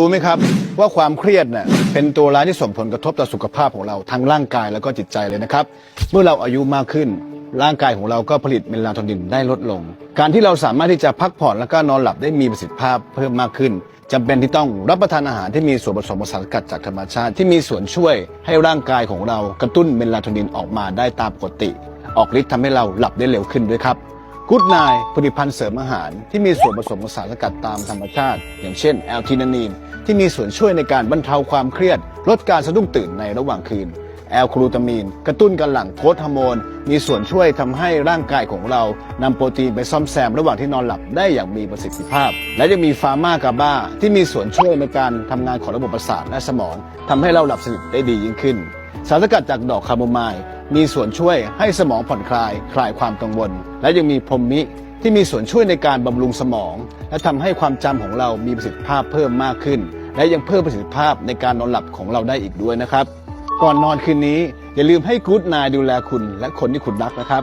รู้ไหมครับว่าความเครียดเน่ะเป็นตัวร้ายที่ส่งผลกระทบต่อสุขภาพของเราทั้งร่างกายแล้วก็จิตใจเลยนะครับ เมื่อเราอายุมากขึ้น ร่างกายของเราก็ผลิตเมลาโทนินได้ลดลง การที่เราสามารถที่จะพักผ่อนแล้วก็นอนหลับได้มีประสิทธิภาพเพิ่มมากขึ้นจำเป็นที่ต้องรับประทานอาหารที่มีส่วนผสมของสารสกัดจากธรรมชาติ ที่มีส่วนช่วยให้ร่างกายของเรากระตุ้นเมลาโทนินออกมาได้ตามปกติ ออกฤทธิ์ทำให้เราหลับได้เร็วขึ้นด้วยครับ กูดไนผลิตภัณฑ์เสริมอาหารที่มีส่วนผสมของสารสกัดตามธรรมชาติ อย่างเช่นแอลทินานีนที่มีส่วนช่วยในการบรรเทาความเครียด ลดการสะดุ้งตื่นในระหว่างคืน แอลคลูตามีน กระตุ้นการหลั่งโกรทฮอร์โมน มีส่วนช่วยทำให้ร่างกายของเรานำโปรตีนไปซ่อมแซมระหว่างที่นอนหลับได้อย่างมีประสิทธิภาพ และยังมีฟาร์มากาบ้าที่มีส่วนช่วยในการทำงานของระบบประสาทและสมองทำให้เราหลับสนิทได้ดียิ่งขึ้น สารสกัดจากดอกคาโมไมล์ มีส่วนช่วยให้สมองผ่อนคลาย คลายความกังวล และยังมีพรหมิที่มีส่วนช่วยในการบำรุงสมอง และทำให้ความจำของเรามีประสิทธิภาพเพิ่มมากขึ้น และยังเพิ่มประสิทธิภาพในการนอนหลับของเราได้อีกด้วยนะครับ ก่อนนอนคืนนี้อย่าลืมให้กู๊ดนายดูแลคุณและคนที่คุณรักนะครับ